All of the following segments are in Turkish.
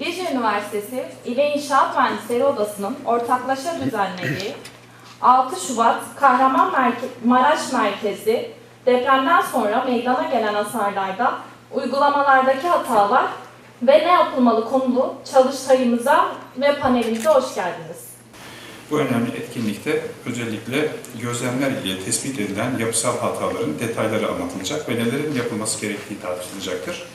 Dicle Üniversitesi İle İnşaat Mühendisleri Odası'nın ortaklaşa düzenlediği 6 Şubat Kahramanmaraş merkezli depremden sonra meydana gelen hasarlarda uygulamalardaki hatalar ve ne yapılmalı konulu çalıştayımıza ve panelimize hoş geldiniz. Bu önemli etkinlikte özellikle gözlemler ile tespit edilen yapısal hataların detayları anlatılacak ve nelerin yapılması gerektiği tartışılacaktır.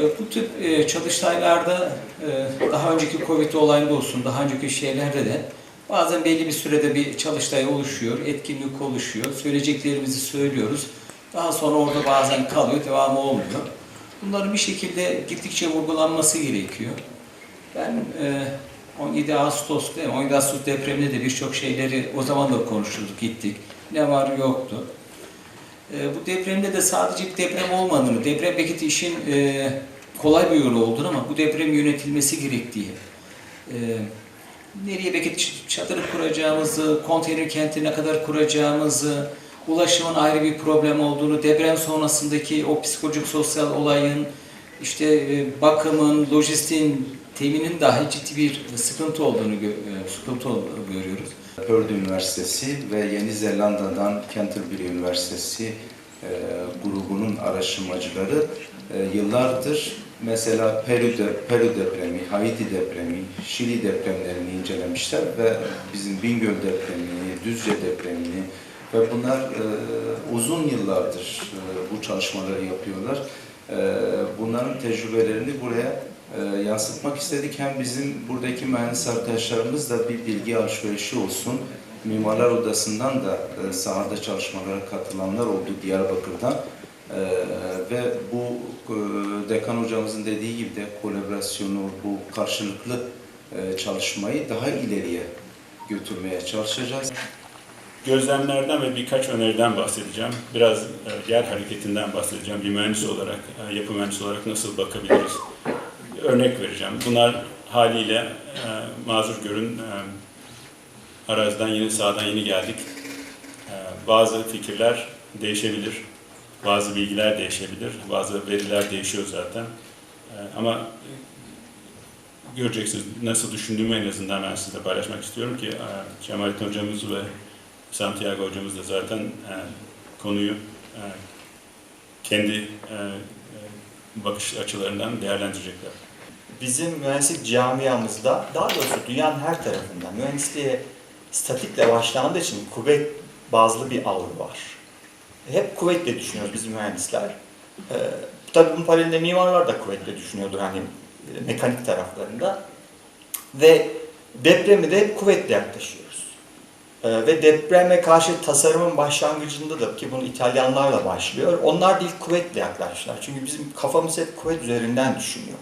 E, Bu tip e, çalıştaylarda e, daha önceki Covid olayında olsun, daha önceki şeylerde de bazen belli bir sürede bir çalıştay oluşuyor, etkinlik oluşuyor, söyleyeceklerimizi söylüyoruz. Daha sonra orada bazen kalıyor, devamı olmuyor. Bunların bir şekilde gittikçe vurgulanması gerekiyor. Ben e, 17 Ağustos değil mi? 17 Ağustos depreminde de birçok şeyleri o zaman da konuştuk, gittik. Ne var yoktu. E, bu depremde de sadece bir deprem olmadığını, deprem belki işin e, kolay bir yolu olduğunu ama bu deprem yönetilmesi gerektiği, e, nereye belki ç- çadırı kuracağımızı, konteyner kenti ne kadar kuracağımızı, ulaşımın ayrı bir problem olduğunu, deprem sonrasındaki o psikolojik sosyal olayın, işte e, bakımın, lojistiğin, teminin dahi ciddi bir sıkıntı olduğunu e, sıkıntı ol- görüyoruz. Purdue Üniversitesi ve Yeni Zelanda'dan Canterbury Üniversitesi e, grubunun araştırmacıları e, yıllardır mesela Peru'de, Peru depremi, Haiti depremi, Şili depremlerini incelemişler ve bizim Bingöl depremini, Düzce depremini ve bunlar e, uzun yıllardır e, bu çalışmaları yapıyorlar. E, bunların tecrübelerini buraya e, yansıtmak istedik. Hem bizim buradaki mühendis arkadaşlarımız da bir bilgi alışverişi olsun. Mimarlar Odası'ndan da e, sahada çalışmalara katılanlar oldu Diyarbakır'dan. E, ve bu e, dekan hocamızın dediği gibi de kolaborasyonu, bu karşılıklı e, çalışmayı daha ileriye götürmeye çalışacağız. Gözlemlerden ve birkaç öneriden bahsedeceğim. Biraz yer hareketinden bahsedeceğim. Bir mühendis olarak, yapı mühendisi olarak nasıl bakabiliriz? Örnek vereceğim. Bunlar haliyle e, mazur görün. E, araziden yeni, sağdan yeni geldik. E, bazı fikirler değişebilir. Bazı bilgiler değişebilir. Bazı veriler değişiyor zaten. E, ama göreceksiniz nasıl düşündüğümü en azından ben sizinle paylaşmak istiyorum ki e, Cemalettin hocamız ve Santiago hocamız da zaten e, konuyu e, kendi e, e, bakış açılarından değerlendirecekler. Bizim mühendislik camiamızda, daha doğrusu dünyanın her tarafında mühendisliğe statikle başlandığı için kuvvet bazlı bir algı var. Hep kuvvetle düşünüyoruz biz mühendisler. Ee, tabii bunun paralelinde mimarlar da kuvvetle düşünüyordur hani e, mekanik taraflarında. Ve depremi de hep kuvvetle yaklaşıyoruz. Ee, ve depreme karşı tasarımın başlangıcında da ki bunu İtalyanlarla başlıyor. Onlar da ilk kuvvetle yaklaştılar. Çünkü bizim kafamız hep kuvvet üzerinden düşünüyor.